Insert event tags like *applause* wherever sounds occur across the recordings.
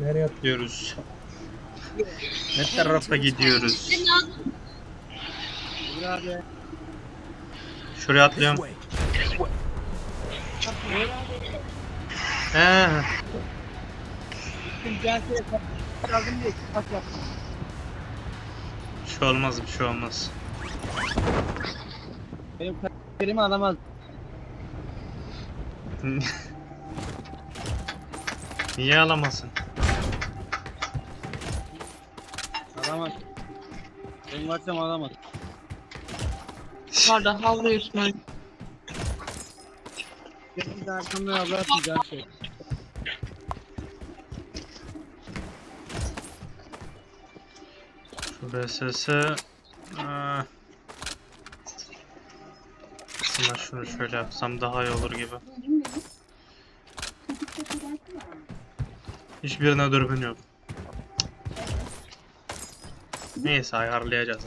Nereye at? Gidiyoruz. Ne tarafa gidiyoruz? Şuraya atlıyorum. He. Bir şey olmaz bir şey olmaz. Benim kaderimi alamaz. Niye alamasın? Alamaz. Benim varsam alamaz. Pardon havlu üstüne. Benim de arkamdan abla atacağım şey. Şu BSS Aa. Aslında şunu şöyle yapsam daha iyi olur gibi. Hiçbirine dürbün yok. Neyse ayarlayacağız ayarlayacağız.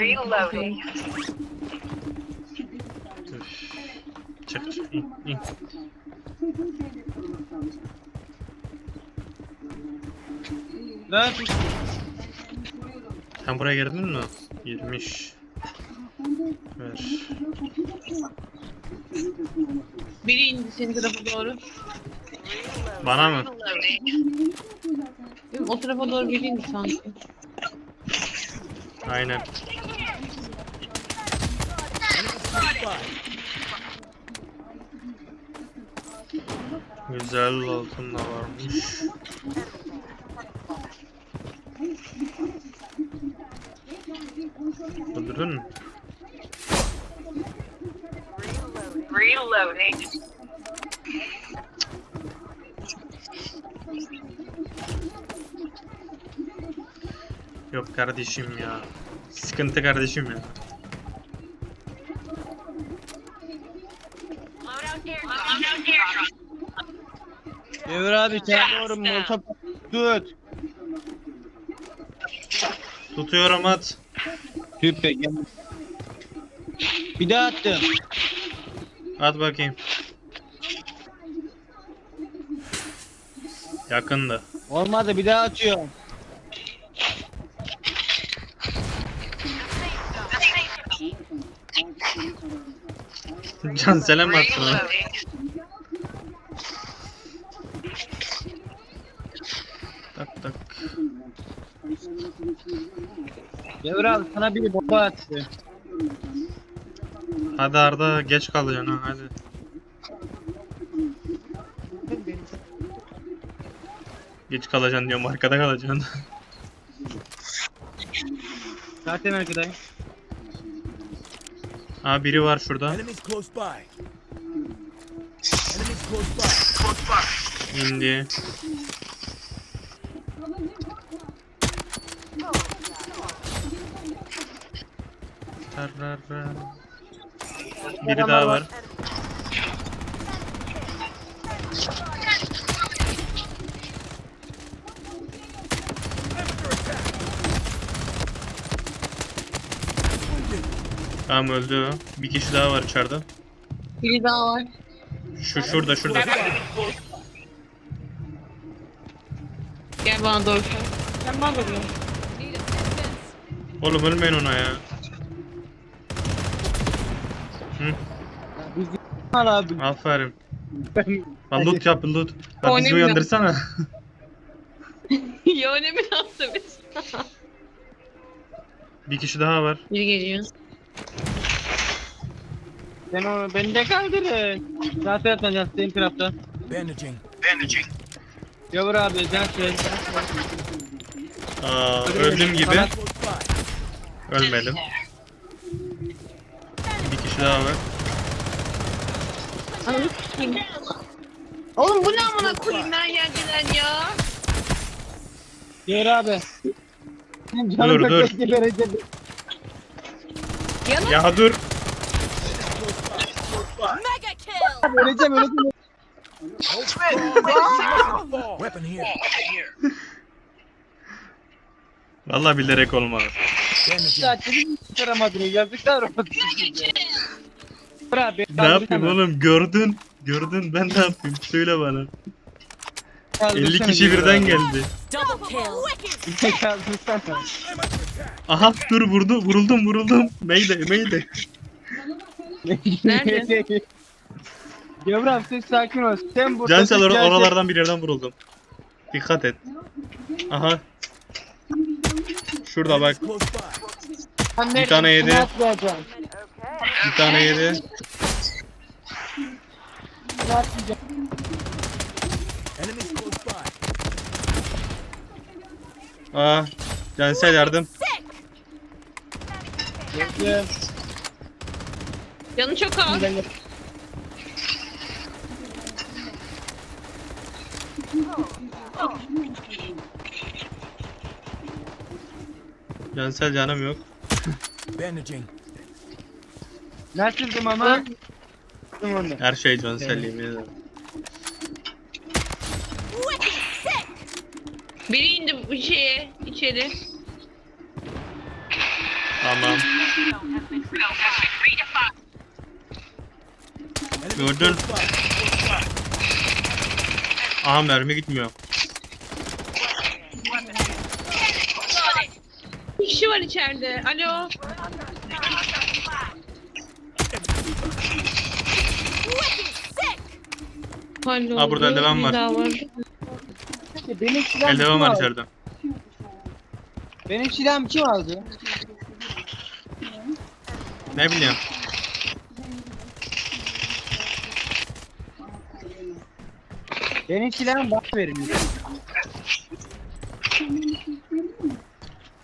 Reloading. Çık çık in in. Lan Sen buraya girdin mi? Girmiş. Ver. Biri indi senin tarafa doğru. Bana mı? O tarafa doğru biri indi sanki. Aynen. Güzel altın da varmış. Öldürdün mü? Yok kardeşim ya. Sıkıntı kardeşim ya. Devir abi sen doğru molotov tut. Tutuyorum at. Tüppe gel. Bir daha attım. At bakayım. Yakındı. Olmadı bir daha atıyorum. Can selam attın ha. Reloading. Tak tak. Devir abi sana biri bomba attı. Hadi Arda geç kalacaksın ha hadi. Geç kalacaksın diyorum arkada kalacaksın. Zaten arkadayım. Aa biri var şurada. İndi. Biri daha var. Tamam öldü. Bir kişi daha var içeride. Biri daha var. Şu şurada şurada. Gel bana doğru. Sen, bana doğru. Oğlum ölmeyin ona ya. Hı, al abi. aferin. Lan loot yap loot. Lan bizi Oynayayım uyandırsana. *laughs* ya ne mi yaptı biz? bir kişi daha var. Biri geliyor. Sen onu beni de kaldırın. Zaten atacağız senin tarafta. Bandaging. Devir abi sen söyle. Aa, öldüm gibi. Ölmedim. Bir kişi daha var. Oğlum bu ne amına koyayım ben yerden ya. Devir abi. Canım Dur, dur. eski derecede. Ya dur. Öleceğim öleceğim. Weapon here. Vallahi bilerek olmadı. Saatleri çıkaramadın yazıklar olsun. Abi. Ne yapayım oğlum gördün. Gördün ben ne yapayım? Söyle bana. 50 Kaldırsana kişi Gebru birden abi. geldi. Kill. Kaldırsana. Aha dur vurdu vuruldum vuruldum. Mayday mayday. Nerede? *laughs* Gebru abi sen sakin ol. Sen burada Cansel or- gerçek- oralardan bir yerden vuruldum. Dikkat et. Aha. Şurada bak. Sen bir tane yedi. Atlayacaksın? bir tane yedi. Atlayacaksın? By. Aa. Cansel yardım. Bekle. Canı çok az. De- Cansel canım yok. Bandaging. Nasıldım ama? Nasıldım onu. Her şey Cansel yemin ederim. Biri indi bu şeye içeri. Tamam. Gördün. Aha mermi gitmiyor. Bir kişi var içeride. Alo. Alo. Ha, burada eldiven var. Bir daha var. Benim silahım kim var aldı? içeride. Benim silahım kim aldı? Ne bileyim. Benim silahım bana verin.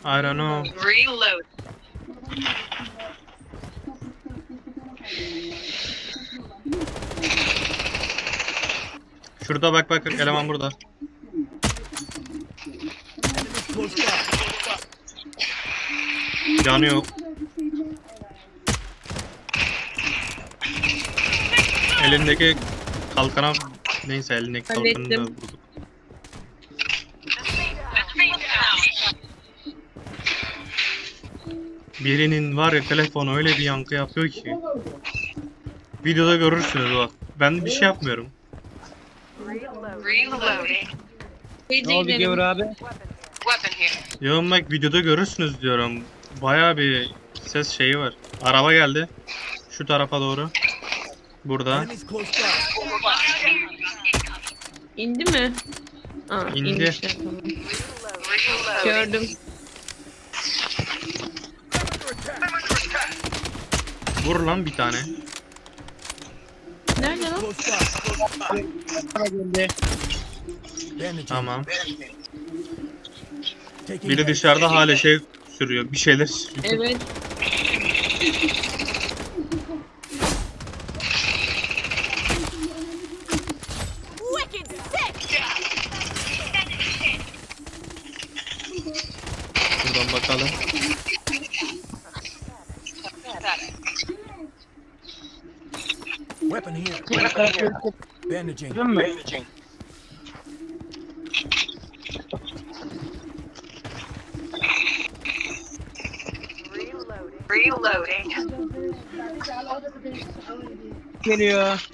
I don't know. Reload. Şurada bak bak eleman burada. Canı yok. Elindeki kalkana neyse elindeki kalkanı da Hallettim. vurduk. Birinin var ya telefonu öyle bir yankı yapıyor ki. Videoda görürsünüz bak. Ben bir şey yapmıyorum. Reloading. Ne oldu Gebru abi? Weapon here. Yo bak videoda görürsünüz diyorum. Baya bir ses şeyi var. Araba geldi. Şu tarafa doğru. Burada. Enemies close by. İndi mi? Aa, İndi. inmişler, tamam. Gördüm. Vur lan bir tane. Nerede lan? Tamam. Biri dışarıda hala şey sürüyor. Bir şeyler sürüyor. Evet. Weapon here. Gördün Bandaging. mü? Reloading. Geliyor.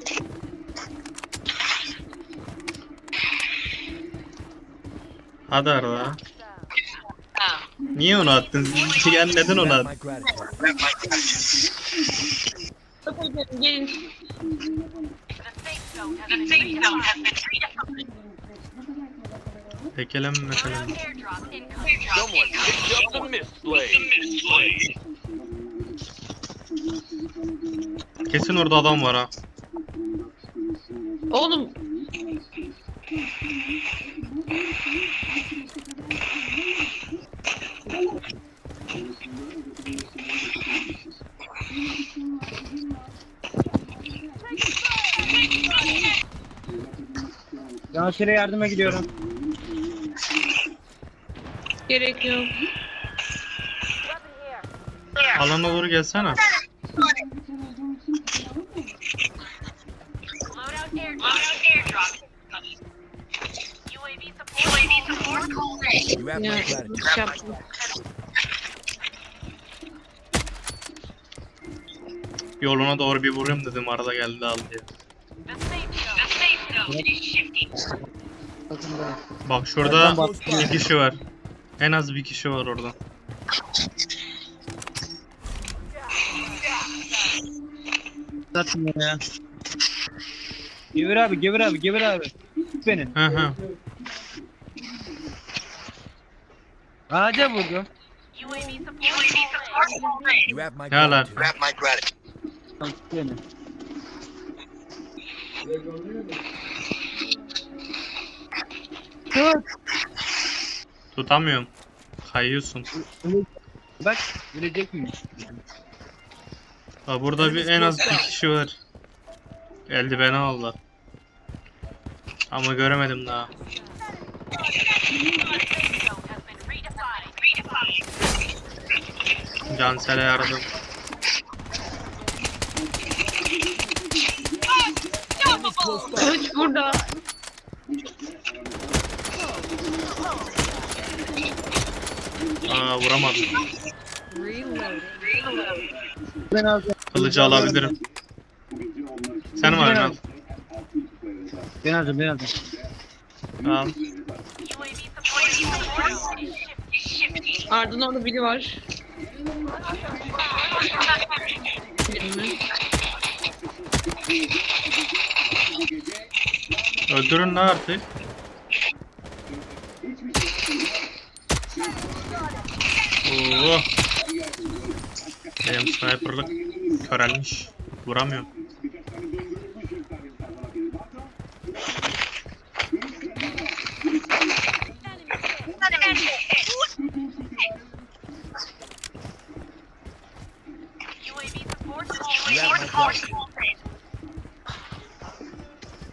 Hadi Arda. Ha. Niye onu attın? Yani neden onu attın? Gelin, Gelin. Tekelem mesela. Kesin orada adam var ha. Oğlum. Yansır'a yardıma gidiyorum. Gerek yok. Alana doğru gelsene. Ya, iş yaptım. Yoluna doğru bir vurayım dedim arada geldi al diye. The safe Bak şurada bir kişi var. En az bir kişi var orada. Zaten ya. Gevir abi, gevir abi, gevir abi. Tut beni. Hı hı. Ağaca vurdu. You have my Ne lan? Tut beni. Tut. Tutamıyorum. Kayıyorsun. Bak, ölecek miyim? Bak burada bir en az bir kişi var. Eldiveni aldı. Ama göremedim daha. Cansel'e yardım. Kılıç burada. Aa vuramadım. Ben abi. Kılıcı alabilirim. Sen var mı? Ben alacağım, ben alacağım. Al. Ardından orada biri var. Birini. Öldürün ne artık? Oo. Benim sniperlık körelmiş. Gratitude.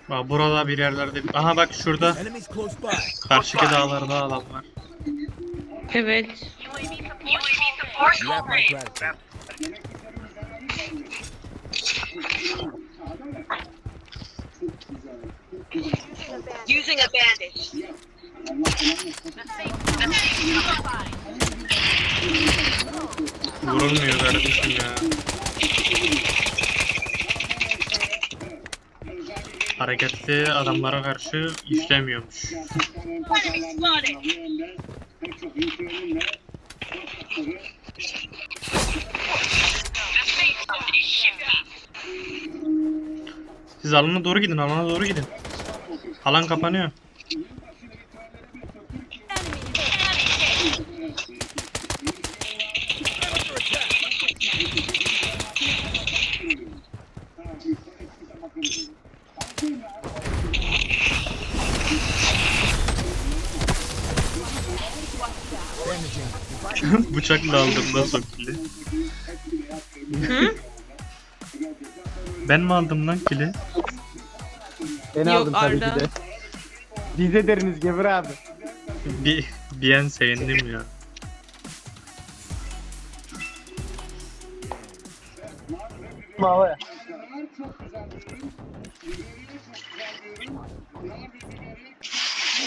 Bak burada bir yerlerde. Aha bak şurada. Karşıki dağlarda adam var. Evet. Using a bandage. Vurulmuyor kardeşim ya. Hareketli adamlara karşı işlemiyormuş. Siz alana doğru gidin, alana doğru gidin. Alan kapanıyor. *laughs* Bıçakla aldım da sokili. Ben mi aldım lan kili? Ben Yok, aldım tabii Arda. ki de. *laughs* Bize deriniz Gevir abi. Bir, bir an sevindim ya. Havaya.